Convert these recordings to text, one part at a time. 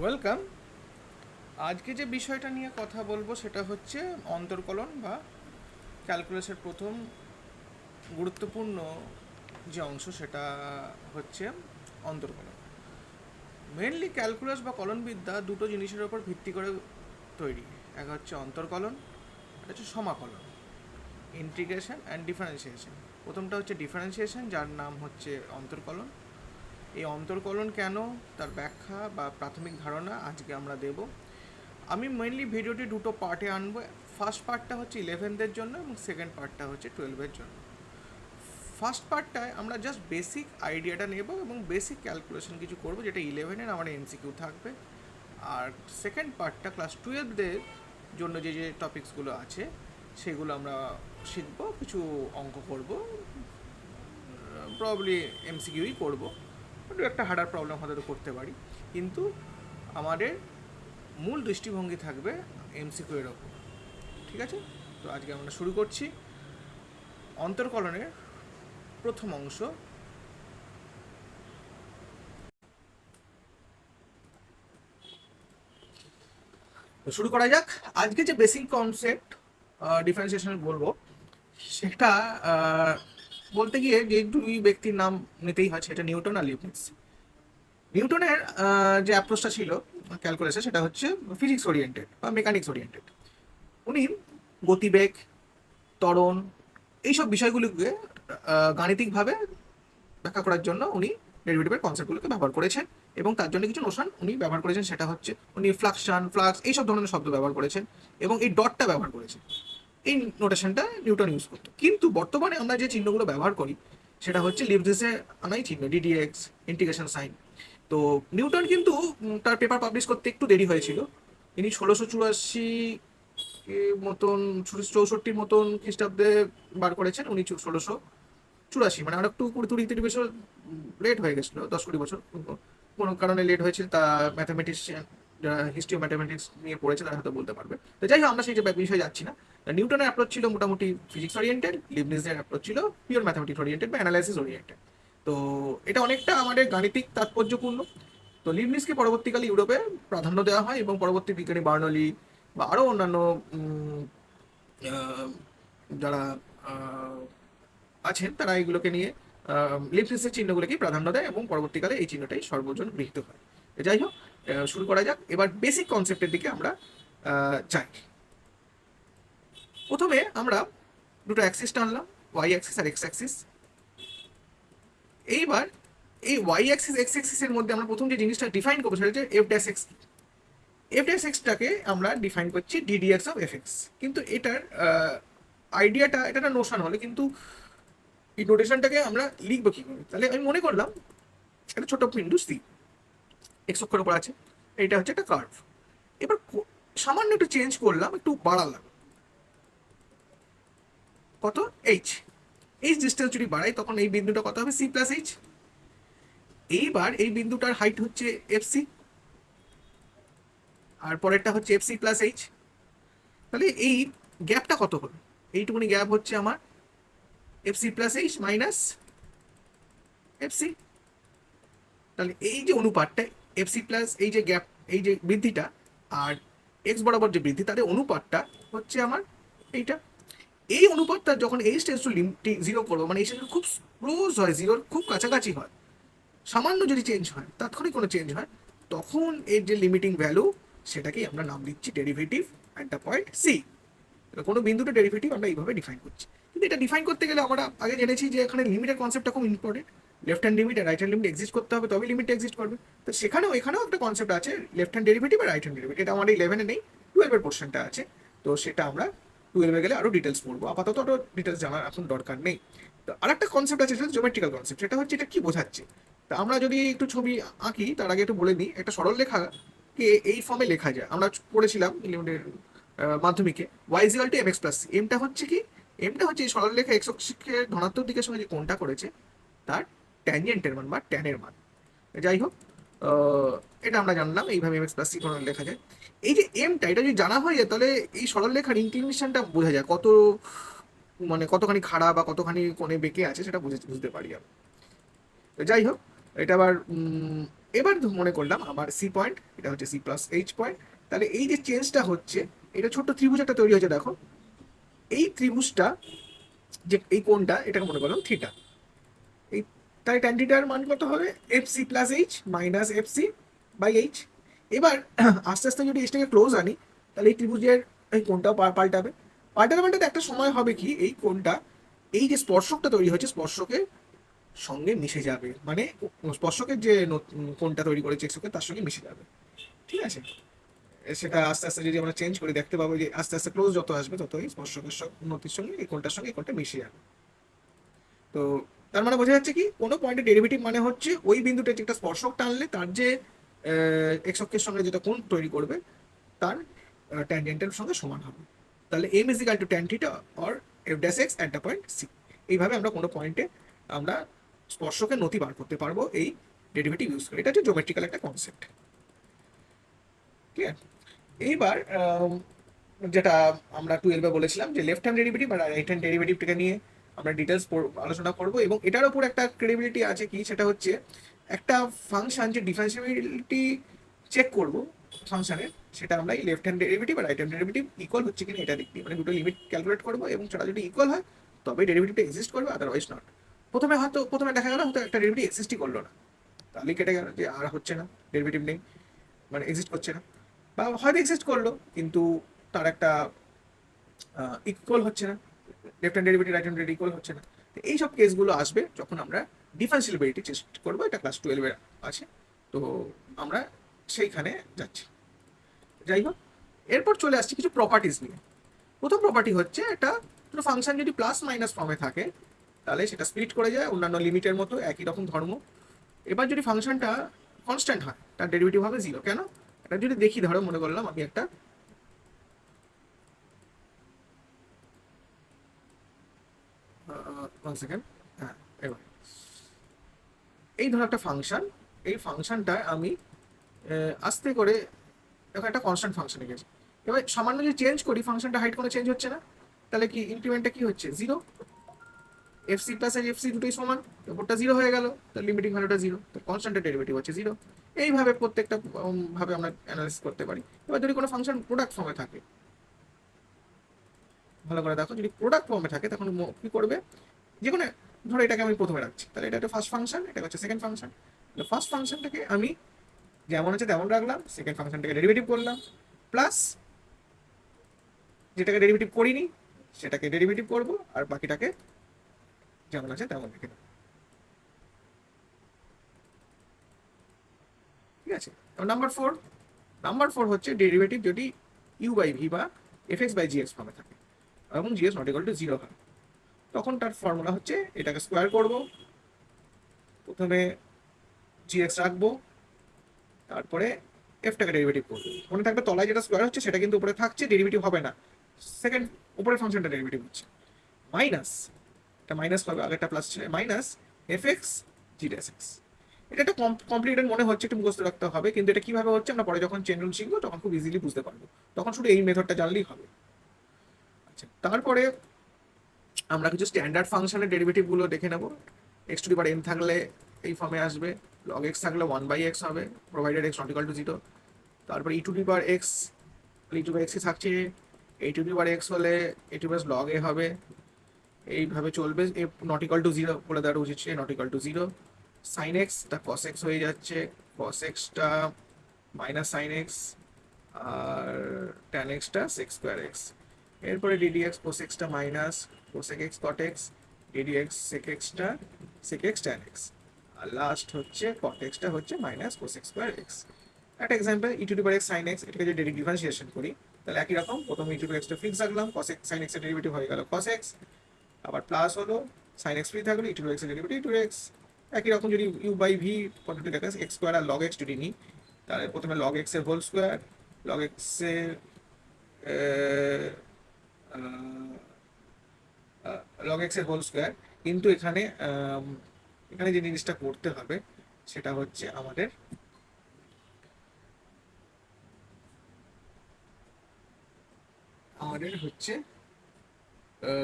Welcome আজকে যে বিষয়টা নিয়ে কথা বলব সেটা হচ্ছে অন্তর্কলন বা ক্যালকুলাসের প্রথম গুরুত্বপূর্ণ যে অংশ সেটা হচ্ছে অন্তর্কলন। মেনলি ক্যালকুলাস বা কলনবিদ্যা দুটো জিনিসের উপর ভিত্তি করে তৈরি। এক হচ্ছে অন্তর্কলন, একটা হচ্ছে সমাকলন। ইন্টিগ্রেশন অ্যান্ড ডিফারেন্সিয়েশন প্রথমটা হচ্ছে ডিফারেন্সিয়েশন যার নাম হচ্ছে অন্তর্কলন। এই অন্তর্কলন কেন, তার ব্যাখ্যা বা প্রাথমিক ধারণা আজকে আমরা দেব। আমি মেনলি ভিডিওটি দুটো পার্টে আনব। ফার্স্ট পার্টটা হচ্ছে ইলেভেনদের জন্য এবং সেকেন্ড পার্টটা হচ্ছে টুয়েলভের জন্য। ফার্স্ট পার্টটায় আমরা জাস্ট বেসিক আইডিয়াটা নেব এবং বেসিক ক্যালকুলেশন কিছু করব যেটা ইলেভেনের আমার এমসিকিউ থাকবে। আর সেকেন্ড পার্টটা ক্লাস টুয়েলভদের জন্য যে যে টপিকসগুলো আছে, সেগুলো আমরা শিখব, কিছু অঙ্ক করব। প্রবলি এমসিকিউই করব। একটু একটা হার্ডার প্রবলেম হয়তো করতে পারি। কিন্তু আমাদের মূল দৃষ্টিভঙ্গি থাকবে এমসিকিউ এর ওপর। ঠিক আছে? তো আজকে আমরা শুরু করছি। অন্তর্কলনের প্রথম অংশ। শুরু করা যাক। আজকে যে বেসিক কনসেপ্ট ডিফারেন্সিয়েশন বলব, সেটা বলতে গিয়ে যে দুই ব্যক্তির নাম নিতেই হয়, সেটা নিউটন আর লিবনিস নিউটনের যে অ্যাপ্রোচটা ছিল ক্যালকুলেশন সেটা হচ্ছে ফিজিক্স ওরিয়েন্টেড বা মেকানিক্স ওরিয়েন্টেড উনি গতিবেগ, ত্বরণ, এইসব বিষয়গুলিকে গাণিতিকভাবে ব্যাখ্যা করার জন্য উনি ডেরিভেটিভের কনসেপ্টগুলোকে ব্যবহার করেছেন এবং তার জন্য কিছু নোশন উনি ব্যবহার করেছেন, সেটা হচ্ছে উনি ফ্লাকশন ফ্লাক্স এইসব ধরনের শব্দ ব্যবহার করেছেন এবং এই ডটটা ব্যবহার করেছেন। এই নোটেশনটা নিউটন ইউজ করতো। কিন্তু বর্তমানে আমরা যে চিহ্নগুলো ব্যবহার করি, সেটা হচ্ছে লিভসের আনাই চিহ্ন d d x integration sign তো নিউটন কিন্তু তার পেপার পাবলিশ করতে একটু দেরি হয়েছিল। তিনি ষোলোশো চুরাশি মতন চৌষট্টির মতন খ্রিস্টাব্দে বার করেছেন, উনি ষোলোশো চুরাশি। মানে আরেকটু কুড়ি কুড়ি, তিরিশ বছর লেট হয়ে গেছিল, দশ কুড়ি বছর। কোনো কারণে লেট হয়েছে তা ম্যাথামেটিক্সিয়ান যারা হিস্ট্রি অফ ম্যাথামেটিক্স নিয়ে পড়েছে, তারা হয়তো বলতে পারবে। তো যাই হোক, আমরা সেই যে বিষয়ে যাচ্ছি না। নিউটনের অ্যাপ্রোচ ছিল মোটামুটি ফিজিক্স ওরিয়েন্টেড লিবনিজের অ্যাপ্রোচ ছিল পিওর ম্যাথামেটিক্স ওরিয়েন্টেড বা অ্যানালাইসিস ওরিয়েন্টেড তো এটা অনেকটা আমাদের গাণিতিক তাৎপর্যপূর্ণ। তো লিবনিজকে পরবর্তীকালে ইউরোপে প্রাধান্য দেওয়া হয় এবং পরবর্তী বিজ্ঞানী বার্নলি বা আরও অন্যান্য যারা আছেন, তারা এইগুলোকে নিয়ে লিপসিসের চিহ্নগুলোকেই প্রাধান্য দেয় এবং পরবর্তীকালে এই চিহ্নটাই সর্বজন গৃহীত হয়। যাই হোক শুরু করা যাক। এবার বেসিক কনসেপ্টের দিকে আমরা যাই। প্রথমে আমরা দুটো অ্যাক্সিস টানলাম ওয়াই অ্যাক্সিস আর এক্স অ্যাক্সিস এইবার এই ওয়াই অ্যাক্সিস এক্স অ্যাক্সিসের মধ্যে আমরা প্রথম যে জিনিসটা ডিফাইন করব সেটা হচ্ছে F dash X F dash এক্সটাকে আমরা ডিফাইন করছি ডিডিএক্স অফ এফ এক্স কিন্তু এটার আইডিয়াটা এটা একটা নোশন হলে, কিন্তু এই নোটেশনটাকে আমরা লিখব কি করে তাহলে আমি মনে করলাম, একটা ছোট বিন্দু সি এক্স অক্ষর উপর আছে এটা হচ্ছে একটা কার্ভ এবার সামান্য একটু চেঞ্জ করলাম, একটু বাড়ালাম। কত? এইচ এইচ ডিস্টেন্স যদি বাড়াই, তখন এই বিন্দুটা কত হবে? সি প্লাস এইচ এইবার এই বিন্দুটার হাইট হচ্ছে এফ সি আর পরেরটা হচ্ছে এফ সি প্লাস এইচ তাহলে এই গ্যাপটা কত হলো? এইটুকুনি গ্যাপ হচ্ছে আমার F C plus H minus F C তাহলে এই যে অনুপাতটা এফ সি প্লাস এই যে গ্যাপ এই যে বৃদ্ধিটা আর এক্স বরাবর যে বৃদ্ধি, তাদের অনুপাতটা হচ্ছে আমার এইটা। এই অনুপাতটা যখন এইচ টেন্স টু জিরো করব মানে এইচ খুব ক্লোজ হয় জিরোর খুব কাছাকাছি হয়, সামান্য যদি চেঞ্জ হয়, তাৎক্ষণিক কোনো চেঞ্জ হয়, তখন এর যে লিমিটিং ভ্যালু সেটাকেই আমরা নাম দিচ্ছি derivative at the point C কোনো বিন্দুটা ডেরিভেটিভ আমরা এইভাবে ডিফাইন করছি। কিন্তু এটা ডিফাইন করতে গেলে আমরা আগে জেনেছি যে এখানে লিমিটের কনসেপ্টটা খুব ইম্পর্টেন্ট লেফট হ্যান্ড লিমিট আর রাইট হ্যান্ড লিমিট এক্সিস্ট করতে হবে তবে লিমিট এক্সিস্ট করবে। তো সেখানেও, এখানেও একটা কনসেপ্ট আছে লেফট হ্যান্ড ডেরিভেটিভ আর রাইট হ্যান্ড ডেরিভেটিভ এটা আমাদের ইলেভেনে নেই টুয়েলভের পোর্শনটা আছে। তো সেটা আমরা টুয়েলভে গেলে আরও ডিটেলস পড়ব। আপাতত অত ডিটেলস জানার এখন দরকার নেই। তো আরেকটা কনসেপ্ট আছে, সেটা জোমেট্রিক্যাল কনসেপ্ট সেটা হচ্ছে এটা কি বোঝাচ্ছে? তা আমরা যদি একটু ছবি আঁকি, তার আগে একটু বলে নিই একটা সরল লেখা কে এই ফর্মে লেখা যায়। আমরা পড়েছিলাম ইলেভেনের মাধ্যমিকে। Y is equal to M X plus এমটা হচ্ছে কি? এমটা হচ্ছে এই সরল লেখা এক্স অক্ষকে ধনাত্মক দিকের সঙ্গে যে কোনটা করেছে, তার ট্যানজেন্টের মান বা ট্যানের মান। যাই হোক এটা আমরা জানলাম, এইভাবে এম এক্স প্লাস সি লেখা যায়। এই যে এমটা এটা যদি জানা হয়ে যায়, তাহলে এই সরল লেখার ইনক্লিনেশনটা বোঝা যায়। কত মানে কতখানি খাড়া বা কতখানি কোণে বেঁকে আছে সেটা বুঝে, বুঝতে পারি আমি। যাই হোক এটা আবার এবার মনে করলাম আমার সি পয়েন্ট এটা হচ্ছে সি প্লাস এইচ পয়েন্ট তাহলে এই যে চেঞ্জটা হচ্ছে, এটা ছোট্ট ত্রিভুজ একটা তৈরি হয়েছে, দেখো। এই ত্রিভুজটা, যে, এই কোণটা, এটাকে মনে করলাম থিটা তাই ট্যান থিটার মান কত হবে? F C plus H minus F C by H এবার আস্তে আস্তে যদি এইচটাকে ক্লোজ আনি, তাহলে এই ত্রিভুজের এই কোণটাও পা- পাল্টাবে। পাল্টাতে পাল্টাতে একটা সময় হবে কি? এই কোনটা এই যে স্পর্শকটা তৈরি হয়েছে স্পর্শকের সঙ্গে মিশে যাবে। মানে স্পর্শকের যে কোণটা তৈরি করেছে এক্সকে তার সঙ্গে মিশে যাবে। ঠিক আছে? সেটা আস্তে আস্তে যদি আমরা চেঞ্জ করি দেখতে পাবো যে আস্তে আস্তে ক্লোজ যত আসবে, ততই স্পর্শকের সঙ্গে নতির সঙ্গে, এই কোনটার সঙ্গে এই কোনটা মিশে যাবে। তো তার মানে বোঝা যাচ্ছে কি, কোনো পয়েন্টের ডেরিভেটিভ মানে হচ্ছে ওই বিন্দুতে যে একটা স্পর্শক টানলে তার যে এক্সকের সঙ্গে যেটা কোণ তৈরি করবে, তার ট্যানজেন্টের সঙ্গে সমান হবে। তাহলে M is equal to tan theta or F dash X at the point C এইভাবে আমরা কোনো পয়েন্টে আমরা স্পর্শকে নথি বার করতে পারব এই ডেরিভেটিভ ইউজ করে। এটা হচ্ছে জোমেট্রিক্যাল একটা কনসেপ্ট ক্লিয়ার এইবার যেটা আমরা টুয়েলভে বলেছিলাম যে লেফট হ্যান্ড ডেরিভেটিভ আর রাইট হ্যান্ড ডেরিভেটিভটাকে নিয়ে আমরা ডিটেলস আলোচনা করব এবং এটার উপর একটা ক্রেডিবিলিটি আছে কি? সেটা হচ্ছে একটা ফাংশন যে ডিফারেন্সিবিলিটি চেক করব ফাংশনের সেটা আমরা এই লেফট হ্যান্ড ডেরিভেটিভ আর রাইট হ্যান্ড ডেরিভেটিভ ইকুয়াল হচ্ছে কিনা এটা দেখি মানে দুটো লিমিট ক্যালকুলেট করব এবং সেটা যদি ইকুয়াল হয় তবে ডেরিভেটিভটা এক্সিস্ট করবে আদারওয়াইজ নট প্রথমে হয়তো, প্রথমে দেখা গেল হয়তো একটা ডেরিভেটিভ এক্সিস্টই করল না। তাহলে কেটে গেল যে আর হচ্ছে না ডেরিভেটিভ নেই মানে এক্সিস্ট করছে না। বা হয়তো এক্সিস্ট করল, কিন্তু তার একটা ইকুয়াল হচ্ছে না। Left hand derivative right hand derivative হচ্ছে না। তো এইসব কেসগুলো আসবে যখন আমরা ডিফারেন্সিবিলিটি চেষ্টা করব, এটা ক্লাস টুয়েলভে আছে। তো আমরা সেইখানে যাচ্ছি। যাই হোক, এরপর চলে আসছি কিছু প্রপার্টিজ নিয়ে। প্রথম প্রপার্টি হচ্ছে একটা কোনো ফাংশন যদি প্লাস মাইনাস ফর্মে থাকে, তাহলে সেটা স্প্লিট করে যায়, অন্যান্য লিমিটের মতো একই রকম ধর্ম। এবার যদি ফাংশনটা কনস্ট্যান্ট হয়, তার ডেরিভেটিভ হবে জিরো কেন? এটা যদি দেখি, ধরো, মনে করলাম আমি একটা ওয়ান সেকেন্ড হ্যাঁ এবার। এই ধরো একটা ফাংশন এই ফাংশনটা আমি আস্তে করে এখন একটা কনস্ট্যান্ট ফাংশনে গেছে এবার সামান্য যদি চেঞ্জ করি ফাংশনটা হাইট কোনো চেঞ্জ হচ্ছে না, তাহলে কি ইনক্রিমেন্টটা কি হচ্ছে? Zero F C plus F C দুটোই সমান ওপরটা জিরো হয়ে গেল তার লিমিটিং ভ্যালুটা জিরো তো কনস্ট্যান্টের ডেরিভেটিভ হচ্ছে জিরো এইভাবে প্রত্যেকটা ভাবে আমরা অ্যানালাইসিস করতে পারি। এবার যদি কোনো ফাংশন প্রোডাক্ট ফর্মে থাকে, ভালো করে দেখো, যদি প্রোডাক্ট ফর্মে থাকে, তখন কি করবে? যে কোনো ধরো এটাকে আমি প্রথমে রাখছি। তাহলে এটা একটা ফার্স্ট ফাংশন এটা হচ্ছে সেকেন্ড ফাংশন ফার্স্ট ফাংশনটাকে আমি যেমন আছে তেমন রাখলাম সেকেন্ড ফাংশনটাকে ডেরিভেটিভ করলাম। প্লাস যেটাকে ডেরিভেটিভ করিনি, সেটাকে ডেরিভেটিভ করব, আর বাকিটাকে যেমন আছে তেমন রেখে দেবো। ঠিক আছে? নাম্বার ফোর নাম্বার ফোর হচ্ছে ডেরিভেটিভ যদি ইউ বাই ভি বা F X by G X ফর্মে থাকে, এবং G X not equal to zero হয়। তখন তার ফর্মুলা হচ্ছে এটাকে স্কোয়ার করব। প্রথমে জি এক্স রাখব, তারপরে এফটাকে ডেরিভেটিভ করব। মনে থাকবে তলায় যেটা স্কোয়ার হচ্ছে সেটা কিন্তু উপরে থাকছে ডেরিভেটিভ হবে না। সেকেন্ড উপরের ফাংশনটা ডেরিভেটিভ হচ্ছে। মাইনাস এটা মাইনাস পাবে আগেরটা প্লাস ছিল। Minus F X G dash X এটা একটা কমপ্লিটেড মনে হচ্ছে, একটু মুখস্থ রাখতে হবে। কিন্তু এটা কীভাবে হচ্ছে, আমরা পরে যখন চেন রুল শিখব, তখন খুব ইজিলি বুঝতে পারব। তখন শুধু এই মেথডটা জানলেই হবে। আচ্ছা তারপরে আমরা কিছু স্ট্যান্ডার্ড ফাংশনের ডেরিভেটিভগুলো দেখে নেব। এক্স টু দি এন থাকলে এই ফর্মে আসবে লগ এক্স থাকলে ওয়ান বাই এক্স হবে provided X not equal to zero তারপরে E to the power X E to X থাকছে? এই টু দি পাওয়ার এক্স হলে A to plus log A হবে। এইভাবে চলবে, A not equal to zero বলে দেওয়ার উচিত ছিল not equal to zero sine extra cos x হয়ে যাচ্ছে কস এক্সটা মাইনাস সাইন এক্স আর ট্যান এক্সটা সিক্স স্কোয়ার এক্স এরপরে d d x cos extra minus cosec X cot X d d X sec extra sec x tan x আর last হচ্ছে cot এক্সটা হচ্ছে মাইনাস কোসেক স্কোয়ার এক্স একটা example E to the power X sine X এটাকে যদি differentiation করি, তাহলে একই রকম, প্রথম ই টু এক্সটা ফিক্স রাখলাম কস এক্স সাইন এক্সের ডেরিভেটিভ হয়ে গেল কস এক্স আবার প্লাস হলো সাইন এক্স ফ্রি থাকল ই টু এক্সের ডেরিভেটিভ টু এক্স একই রকম যদি ইউ বাই ভি পদ্ধতি দেখা এক্স স্কোয়ার আর লগ এক্স যদি নিই, তাহলে প্রথমে লগ এক্সের হোল স্কোয়ার লগ এক্সের লগ এক্সের হোল স্কোয়ার কিন্তু এখানে এখানে যে জিনিসটা করতে হবে, সেটা হচ্ছে আমাদের আমাদের হচ্ছে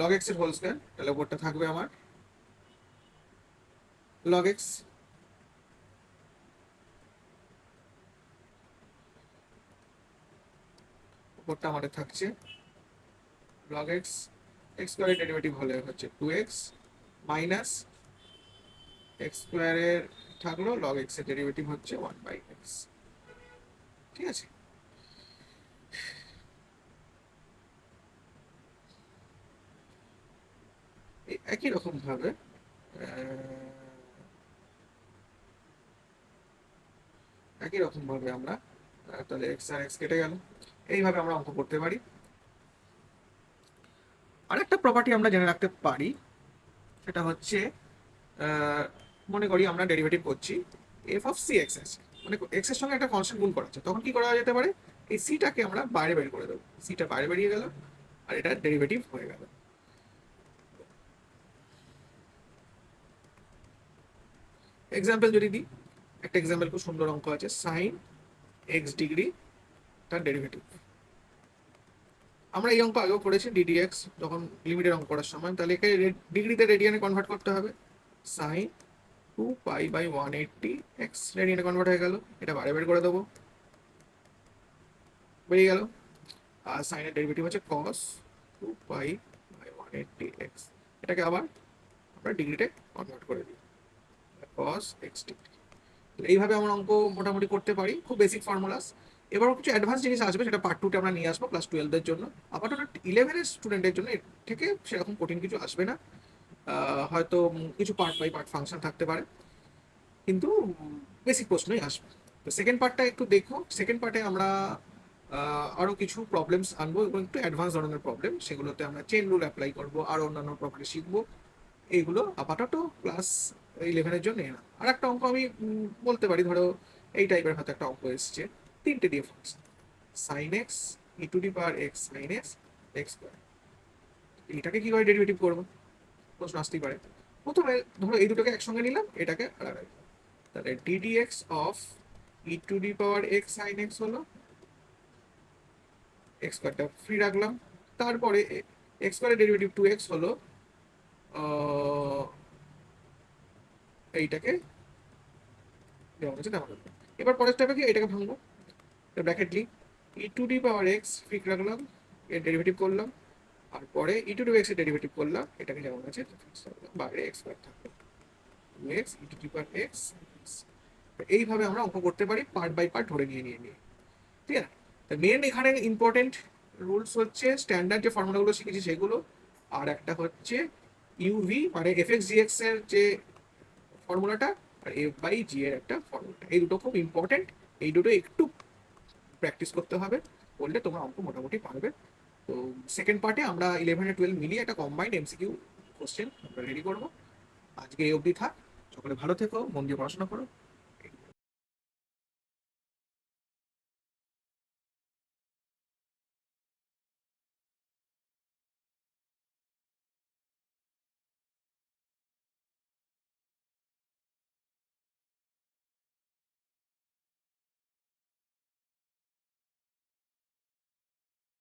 লগ এক্সের হোল স্কোয়ার তাহলে ওপরটা থাকবে আমার লগ এক্স ওপরটা আমাদের থাকছে লগ এক্স এক্স স্কোয়ারের ডেরিভেটিভ হলে হচ্ছে টু এক্স মাইনাস এক্স স্কোয়ারের থাকল লগ এক্সের ডেরিভেটিভ হচ্ছে ওয়ান বাই এক্স ঠিক আছে? একই রকম ভাবে একই রকম ভাবে আমরা তাহলে এক্স আর এক্স কেটে গেল। এইভাবে আমরা অঙ্ক করতে পারি। প্রপার্টি আমরা জেনে রাখতে পারি, সেটা হচ্ছে মনে করি আমরা ডেরিভেটিভ করছি F of C X S মানে এক্সের সঙ্গে একটা কনস্ট্যান্ট গুণ করা আছে। তখন কি করা যেতে পারে? এই সিটাকে আমরা বাইরে বের করে দেবো। সিটা বাইরে বেরিয়ে গেল, আর এটা ডেরিভেটিভ হয়ে গেল। এক্সাম্পল যদি দিই, একটা এক্সাম্পল খুব সুন্দর অঙ্ক আছে সাইন এক্স ডিগ্রি তার ডেরিভেটিভ আমরা এই অঙ্ক আগেও করেছি ডিডিএক্স যখন লিমিটের অঙ্ক করার সময়। তাহলে একে ডিগ্রিতে রেডিয়ানে কনভার্ট করতে হবে। Sine two pi by one eighty X রেডিয়ানে convert হয়ে গেল। এটা বারে বের করে দেবো। বেরিয়ে গেল। আর সাইনের ডেরিভেটিভ হচ্ছে cos two pi by one eighty X এটাকে আবার আমরা ডিগ্রিতে কনভার্ট করে দিই। কস এক্স ডিগ্রি এইভাবে আমরা অঙ্ক মোটামুটি করতে পারি। খুব বেসিক ফর্মুলাস এবারও কিছু অ্যাডভান্স জিনিস আসবে, সেটা পার্ট টুতে আমরা নিয়ে আসব ক্লাস টুয়েলভের জন্য। আপাতত ইলেভেনের স্টুডেন্টের জন্য এর থেকে সেরকম কঠিন কিছু আসবে না। হয়তো কিছু পার্ট বাই পার্ট ফাংশন থাকতে পারে। কিন্তু বেসিক প্রশ্নই আসবে। তো সেকেন্ড পার্টটা একটু দেখো। সেকেন্ড পার্টে আমরা আরও কিছু প্রবলেমস আনব এবং একটু অ্যাডভান্স ধরনের প্রবলেম সেগুলোতে আমরা চেন রুল অ্যাপ্লাই করব আরও অন্যান্য প্রপার্টি শিখব। এইগুলো আপাতত ক্লাস ইলেভেনের জন্য না। আর একটা অঙ্ক আমি বলতে পারি, ধরো এই টাইপের হয়তো একটা অঙ্ক এসছে। তিনটে দিয়ে function sine X E to the power X sine X X square এটাকে কীভাবে ডেরিভেটিভ করব? প্রশ্ন আসতেই পারে। প্রথমে ধরো এই দুটোকে একসঙ্গে নিলাম, এটাকে আলাদা। তাহলে d d x of E to the power X sine X হলো এক্স স্কোয়ারটা ফ্রি রাখলাম। তারপরে এক্স স্কোয়ারের ডেরিভেটিভ টু এক্স হলো এইটাকে আছে তেমন রাখব। এবার পরের স্টেপে কি? এটাকে ভাঙবো। Bracket Li E to the power X fix রাখলাম, এর ডেরিভেটিভ করলাম। আর পরে ই টু ডি এক্সের ডেরিভেটিভ করলাম, এটাকে যেমন আছে। বাইরে এক্স স্কোয়ার থাকবে X E to the power X এইভাবে আমরা অঙ্ক করতে পারি পার্ট বাই পার্ট ধরে নিয়ে নিয়ে নিয়ে। ঠিক আছে? তো মেন এখানে ইম্পর্টেন্ট রুলস হচ্ছে স্ট্যান্ডার্ড যে ফর্মুলাগুলো শিখেছি সেগুলো, আর একটা হচ্ছে ইউভি মানে এফ এক্স জিএক্স এর যে ফর্মুলাটা আর এফ বাই জি এর একটা ফর্মুলা এই দুটো খুব ইম্পর্টেন্ট এই দুটো একটু প্র্যাকটিস করতে হবে, করলে তোমরা অঙ্ক মোটামুটি পারবে। তো সেকেন্ড পার্টে আমরা ইলেভেন টুয়েলভ মিলিয়ে একটা কম্বাইন্ড এমসিকিউ কোশ্চেন আমরা রেডি করব। আজকে এই অবধি থাক। সকলে ভালো থেকো, মন দিয়ে পড়াশোনা করো।